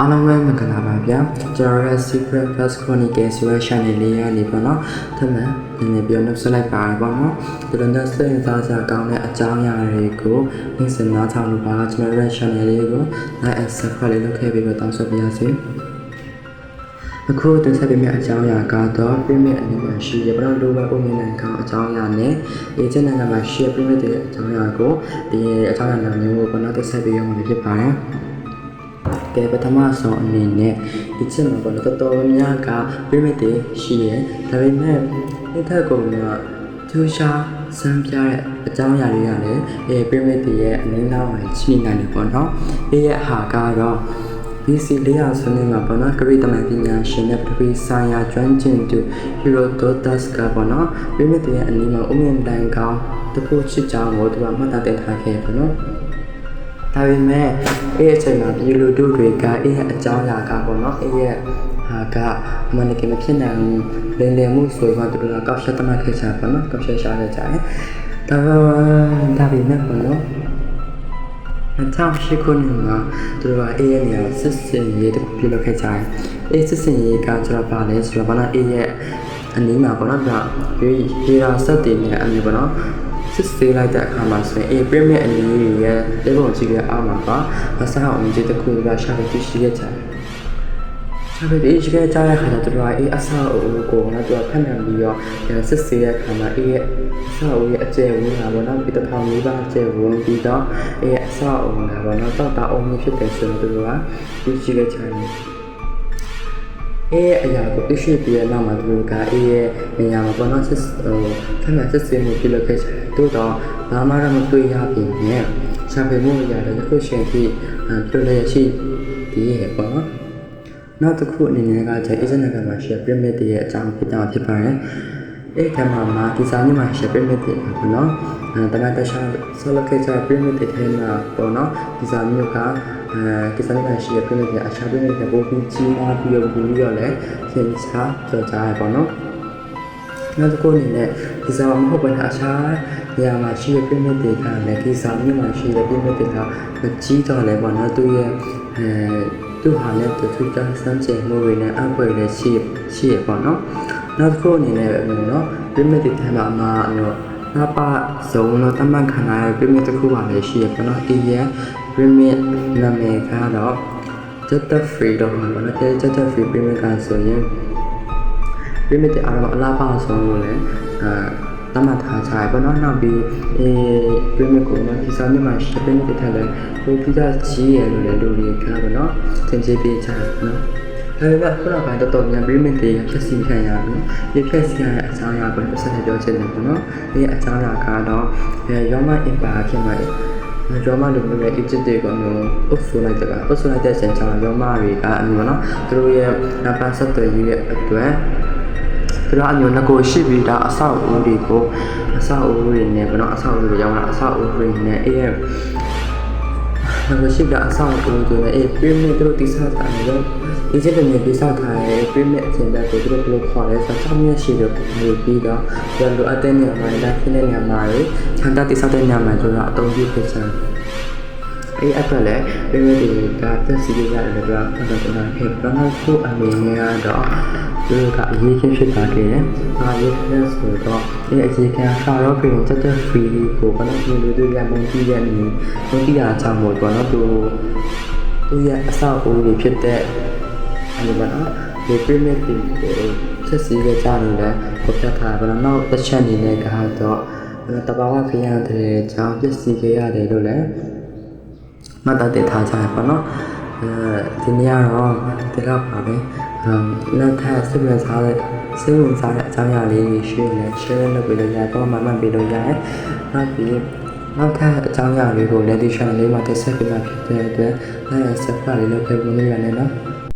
အားလုံးပဲမင်္ဂလာပါဗျာကျွန်တော်ရဲ့ Secret Plus Chronicle ဆိုတဲ့ channel လေးရနေပေါ့နော်ထပ်မံနည်းနည်းပြောနှုတ်ဆက်လိုက်ပါရပေါ့နော်ဒီလိုနဲ့စိတ်ဝင်စားစရာကောင်းတဲ့အကြောင်းအရာတွေကိုနှိမ့်စင်နားထောင်လို့ပါကျွန်တော်ရဲ့ channel လေးကို like and subscribe လေးလုပ်ခဲ့ပြီးတော့တောင်းဆိုပါရစေအခုတင်ဆက်ပေးမယ့်အကြောင်းအရာကတော့ Premier အနေနဲ့ရှိရပတော့လိုဘအုံနေနိုင်ကောင်းအကြောင်းအရာနဲ့ agent နိုင်ငံမှာရှိရ Premier တွေအကြောင်းအရာကိုဒီအကြောင်းအရာမျိုးကိုကတော့တင်ဆက်ပေးရမှာဖြစ်ပါတယ်ကဲ ပထမဆုံးအနေနဲ့ဒီချက်မှာပေါ့နော်တော်တော်များက Premier တွေရှိရဒါပေမဲ့ဒီထက်ကောင်ကကျူရှာစမ်းပြတဲ့အကြောင်းအရာတွေကလည်းအဲ Premier တွေရဲ့အနည်းနောက်ဝင်ရှိနေတယ်ပေါ့နော်ဒီရဲ့ဟာကတော့ BC 400စုနှစ်မှာပေါ့နော်ဂရိတမန်ပညာရှင်နဲ့ပထဝီဆိုင်ရာကျွမ်းကျင်သူ Herodotus ကပေါ့နော်ပြိမတဲ့ရဲ့အနည်းမှာဥမြင့်တန်ကောင်းတစ်ခုချစ်ကြောင်းကိုသူကမှတ်သားတင်ထားခဲ့ပေါ့နော် ဒါပေမဲ့အဲ့အချိန်မှာပြည်လူတို့တွေကအဲ့ရဲ့အကြောင်းအရာကပေါ့နော်အဲ့ရဲ့ဟာကအမှန်တကယ်မဖြစ်နိုင်ဘူးလင်လင်မှုဆိုမှသူတို့ကကောက်ချက်တမတ်ခဲ့ကြပါနော်ကောက်ချက်ရှာခဲ့ကြတယ်ဒါဒါပေမဲ့ပေါ့နော်2008ခုနှစ်မှာသူတို့က A ရဲ့နေရာစစ်စင်ရေးတစ်ခုပြုလုပ်ခဲ့ကြတယ်။ A စစ်စင်ရေးကကျွန်တော်ပါလဲဆိုတော့ဘာလို့ A ရဲ့အနည်းမှာပေါ့နော်ဒါရေရေရာဆက်တင်နေအမျိုးပေါ့နော် စစ်စေးလိုက်တဲ့အခါမှာဆိုရင် A pyramid အနည်းရဲ့တေဘုံကြီးရဲ့အောက်မှာကအစားအောင်ကြီးတစ်ခုကရှာဖွေတွေ့ရှိခဲ့ကြတယ်။ရှာဖွေတွေ့ရှိခဲ့ကြတဲ့အခါကျတော့သူတို့က A အဆောက်အဦကိုနော်သူကဖတ်နိုင်ပြီးတော့စစ်စေးရဲ့အခါမှာ A ရဲ့အဆောက်အဦရဲ့အကျယ်ဝန်းတာပေါ့နော်ပြီးတော့ထောင်လေးပါအကျယ်ဝန်းပြီးတော့ A ရဲ့အဆောက်အဦကပေါ့နော်တောက်တာအုံးဖြစ်တယ်ဆိုတော့သူတို့ကတွေ့ရှိခဲ့ကြတယ်။ အေးအရာကိုသိရှိပြီးတဲ့နောက်မှာသူတို့ကအေးရဲ့နေရာမှာပေါ်တော့စစ်ဟိုခက်မှန်စစ်စင်မှုပြုလုပ်ခဲ့ကြတယ်။တိုးတော့ဘာမှတော့မတွေ့ရပြင်နဲ့ရှာဖွေမှုအရာတွေအခုချိန်ထိပြုလုပ်ရရှိဒီရဲ့ပေါ့နော်။နောက်တစ်ခုအနေနဲ့ကကျအစ္စနဂါမှာရှိ pyramid တွေရဲ့အကြောင်းဖြစ်တာဖြစ်ပါတယ်။အဲ့ကမှာမှာဒီစာမျိုးမှာရှိ pyramid တွေပေါ့နော်။အဲတမန်တခြားဆောလခဲ့ကြ pyramid တွေထဲမှာပေါ့နော်။ဒီစာမျိုးက အဲကိစ္စနဲ့ရှိရပြည့်နေအချာပြည့်နေတဲ့ပုံပြီးကြီးမားပြီးတော့ပြီးတော့လည်းသင်ချာကြော်ကြရပေါ့နော်နောက်တစ်ခုအနေနဲ့ဒီစာမဟုတ်ဘဲနဲ့အခြားနေရာမှာရှိရပြည့်နေတဲ့ကလည်းဒီစာမျိုးမှာရှိရပြည့်နေတဲ့ကမကြီးတော့လည်းပေါ့နော်သူရဲ့အဲသူ့ဟာနဲ့သူသူကြောင့်စမ်းကြယ်မှုတွေနဲ့အကွယ်လည်းရှိရှိရပေါ့နော်နောက်တစ်ခုအနေနဲ့နော်ပြည့်နေတဲ့ထဲမှာအမှားတော့ နပါဇုံတော့တမန်ခန္ဓာရဲ့ပြည့်မဲ့တစ်ခုပါလည်းရှိရပေါ့နော်ဒီရဲ့ remit နာမည်ကတော့ Jetta Free တော့မှာပေါ့နော်အဲ Jetta Free Premium ကဆိုရင် remit တဲ့အားလုံးအလားပါဆုံးလို့လည်းအာတမတ်ထားချာပေါ့နော်နောက်ပြီးအဲ premium ကိုနော်ဒီစာမျိုးမှာ shipping တွေထည့်လဲဟိုပြီးသားကြီးရလို့လည်းလူတွေကပေါ့နော်သင်ကျေးပေးချာ နော်အဲဒါခုနကတော်တော်များ premium တွေဖြည့်ဆည်းခံရပြီနော်ဒီဖြည့်ဆည်းရတဲ့အကြောင်းအရာကိုတစ်ဆက်နဲ့ပြောချင်တယ်ပေါ့နော်ဒီအကြောင်းအရာကတော့အဲရောမ impact ဖြစ်မှာရောမလူမျိုးရဲ့ Egypt တွေကမျိုးအုပ်စုလိုက်တဲ့အုပ်စုလိုက်တဲ့အချိန်ကျတော့ရောမတွေကအမျိုးနော်သူတို့ရဲ့နံပါတ်ဆက်သွယ်ရေးရဲ့အတွက်သူတို့အမျိုးငကိုရှိပြီးသားအဆောက်အဦတွေကိုအဆောက်အဦတွေနဲ့ဘယ်တော့အဆောက်အဦတွေရောင်းတာအဆောက်အဦတွေနဲ့အေးရဲ့ ငကိုရှိတာအဆောက်အဦတွေနဲ့အေးပြင်းနေသူတို့တိစားတာလည်းဒီချက်တွေနဲ့တိစားထားတဲ့ပြင်းနေအချိန်တည်းကိုသူတို့ဘယ်လိုခေါ်လဲဆိုတော့6ရက်ရှိတယ်ပို့ပြီးတော့ဒီလိုအပ်တဲ့နေရာမှာလက်ခင်းတဲ့နေရာမှာခြံတတိစားတဲ့နေရာမှာတို့ကအသုံးပြုဖြစ်စံ အဲ့အတွက်လည်းပြည်သူတွေကသက်စီရရတယ်လို့ပြောတာတော့ကျွန်တော်ဟဲ့ဘာလို့ခုအနေနဲ့ကတော့သူတို့ကအရေးချင်းဖြစ်သွားခဲ့တယ်။အားရေးတဲ့ဆိုတော့ဒီအခြေခံရှာရောပြင်တက်တက် free ကိုဘာလို့ပြည်သူတွေကမုန်းကြည့်ရနေမုန်းကြည့်တာအကြောင်းမို့ပေါ့နော်သူသူရဲ့အဆောက်အဦတွေဖြစ်တဲ့အဲဒီပေါ့နော်ဒီ pyramid တွေကိုဆက်စီခဲ့ကြတယ်လည်းပေါ်ပြထားပါတော့နောက်တစ်ချက်အနေနဲ့ကတော့တဘာဝခရမ်းတဲ့ကြောင့်ပျက်စီးခဲ့ရတယ်လို့လည်း မှတ်သားတင်ထားကြရပါတော့အဲဒီနေ့ကတော့ဒီလောက်ပါပဲနောက်ထပ်စိတ်ဝင်စားတဲ့စိတ်ဝင်စားတဲ့အကြောင်းအရာလေးတွေရှိရင် share လုပ်ပေးလို့ရတယ်တော့မှမှတ်ပေးလို့ရတယ်နောက်ပြီးနောက်ထပ်အကြောင်းအရာလေးကိုလည်းဒီ channel လေးမှာတက်ဆက်ပေးမှာဖြစ်တဲ့အတွက်လည်း subscribe လေးလုပ်ပေးဖို့လုပ်ရတယ်နော်